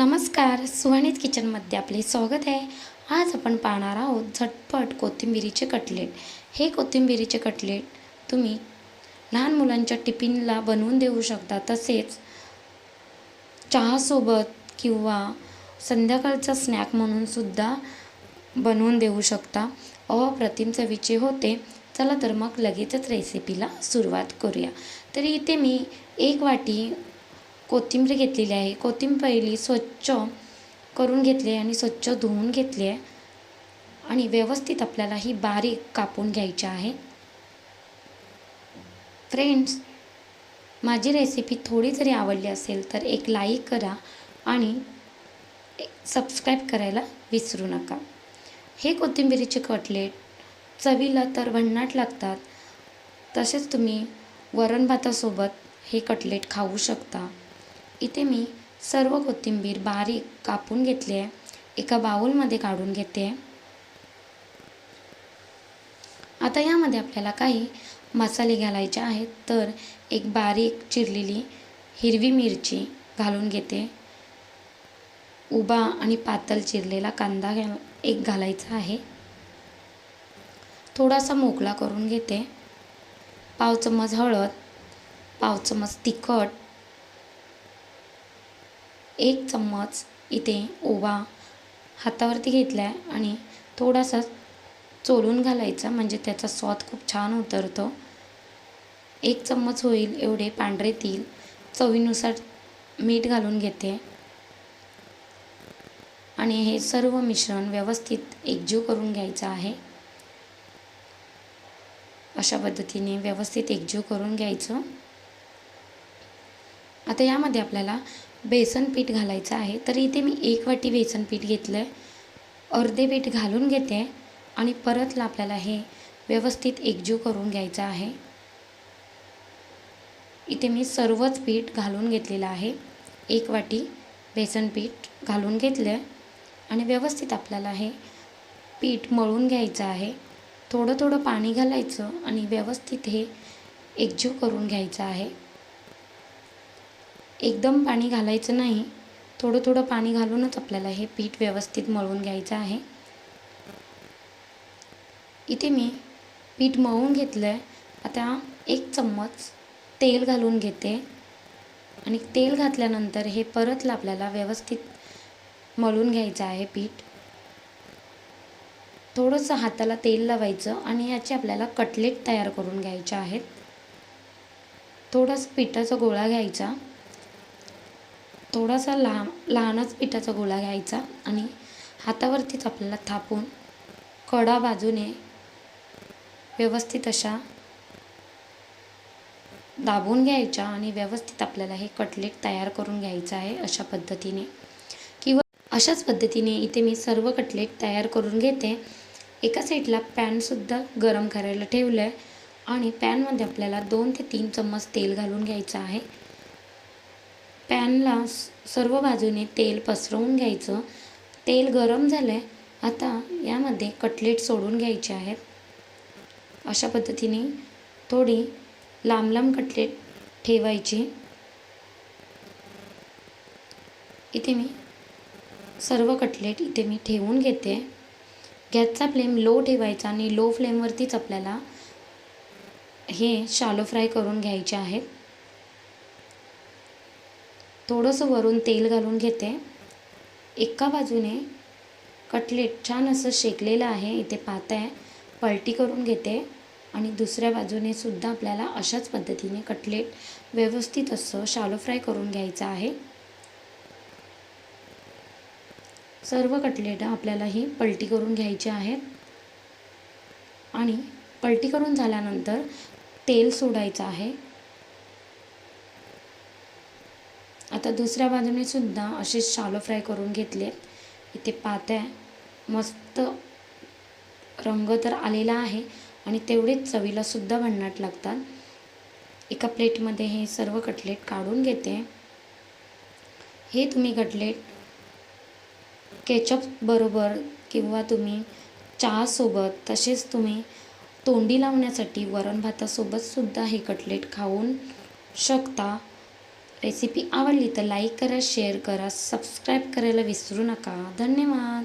नमस्कार सुहाणीत किचनमध्ये आपले स्वागत आहे. आज आपण पाहणार आहोत झटपट कोथिंबिरीचे कटलेट. हे कोथिंबिरीचे कटलेट तुम्ही लहान मुलांच्या टिफिनला बनवून देऊ शकता. तसेच चहासोबत किंवा संध्याकाळचा स्नॅक म्हणून सुद्धा बनवून देऊ शकता. अप्रतिम चवीचे होते. चला तर मग लगेचच रेसिपीला सुरुवात करूया. तर इथे मी एक वाटी कोथिंबीर घेतलेली आहे. कोथिंबीर स्वच्छ करून घेतली आहे आणि स्वच्छ धुवून घेतली आहे. आणि व्यवस्थित आपल्याला ही बारीक कापून घ्यायची आहे. फ्रेंड्स माझी रेसिपी थोडी जरी आवडली असेल तर एक लाईक करा आणि सबस्क्राईब करायला विसरू नका. हे कोथिंबिरीचे कटलेट चवीला तर भन्नाट लागतात. तसेच तुम्ही वरण भातासोबत हे कटलेट खाऊ शकता. इथे मी सर्व कोथिंबीर बारीक कापून घेतली आहे. एका बाऊलमध्ये काढून घेते. आता यामध्ये आपल्याला काही मसाले घालायचे आहेत. तर एक बारीक चिरलेली हिरवी मिरची घालून घेते. उभा आणि पातळ चिरलेला कांदा घाल एक घालायचा आहे. थोडासा मोकळा करून घेते. पाव चम्मच हळद पाव चम्मच तिखट एक चम्मच इथे ओवा हातावरती घेतला आहे आणि थोडासा चोलून घालायचा म्हणजे त्याचा स्वाद खूप छान उतरतो. एक चम्मच होईल एवढे पांढरे तील चवीनुसार मीठ घालून घेते. आणि हे सर्व मिश्रण व्यवस्थित एकजीव करून घ्यायचं आहे. अशा पद्धतीने व्यवस्थित एकजीव करून घ्यायचं. आता यामध्ये आपल्याला बेसन पीठ घालायचं आहे. तर इथे मी एक वाटी बेसन पीठ घेतलं आहे अर्धे पीठ घालून घेते आणि परतला आपल्याला हे व्यवस्थित एकजीव करून घ्यायचं आहे. इथे मी सर्वच पीठ घालून घेतलेलं आहे. एक वाटी बेसन पीठ घालून घेतलं आहे आणि व्यवस्थित आपल्याला हे पीठ मळून घ्यायचं आहे. थोडं थोडं पाणी घालायचं आणि व्यवस्थित हे एकजीव करून घ्यायचं आहे. एकदम पाणी घालायचं नाही. थोडं थोडं पाणी घालूनच आपल्याला हे पीठ व्यवस्थित मळून घ्यायचं आहे. इथे मी पीठ मळून घेतलं आहे आता एक चम्मच तेल घालून घेते. आणि तेल घातल्यानंतर हे परतलं आपल्याला व्यवस्थित मळून घ्यायचं आहे पीठ. थोडंसं हाताला तेल लावायचं आणि याचे आपल्याला कटलेट तयार करून घ्यायचे आहेत. थोडासा पिठाचा गोळा घ्यायचा. थोडासा लहान लहानच पिठाचा गोळा घ्यायचा आणि हातावरतीच आपल्याला थापून कडा बाजूने व्यवस्थित अशा दाबून घ्यायच्या आणि व्यवस्थित आपल्याला हे कटलेट तयार करून घ्यायचं आहे अशा पद्धतीने. किंवा अशाच पद्धतीने इथे मी सर्व कटलेट तयार करून घेते. एका साईडला पॅनसुद्धा गरम करायला ठेवलं आहे आणि पॅनमध्ये आपल्याला दोन ते तीन चम्मच तेल घालून घ्यायचं आहे. पॅनला सर्व बाजूने तेल पसरवून घ्यायचं. तेल गरम झालं आहे आता यामध्ये कटलेट सोडून घ्यायचे आहेत. अशा पद्धतीने थोडी लांब लांब कटलेट ठेवायची. इथे मी सर्व कटलेट इथे मी ठेवून घेते. गॅसचा फ्लेम लो ठेवायचा आणि लो फ्लेमवरतीच आपल्याला हे शालो फ्राय करून घ्यायचे आहेत. थोडंसं वरून तेल घालून घेते. एका बाजूने कटलेट छान असं शेकलेलं आहे इथे पाहत आहे पलटी करून घेते. आणि दुसऱ्या बाजूने सुद्धा आपल्याला अशाच पद्धतीने कटलेट व्यवस्थित असं शालो फ्राय करून घ्यायचं आहे. सर्व कटलेट आपल्याला ही पलटी करून घ्यायची आहेत. आणि पलटी करून झाल्यानंतर तेल सोडायचं आहे. आता दुसऱ्या बाजूने सुद्धा असे शालो फ्राय करून घेतले. इथे पात्या मस्त रंग तर आलेला आहे आणि तेवढेच चवीला सुद्धा भन्नाट लागतात. एका प्लेटमध्ये हे सर्व कटलेट काढून घेते. हे तुम्ही कटलेट केचप बरोबर किंवा तुम्ही चहासोबत तसेच तुम्ही तोंडी लावण्यासाठी वरण भातासोबत सुद्धा हे कटलेट खाऊन शकता. रेसिपी आवडली तर लाईक करा शेअर करा सबस्क्राईब करायला विसरू नका. धन्यवाद.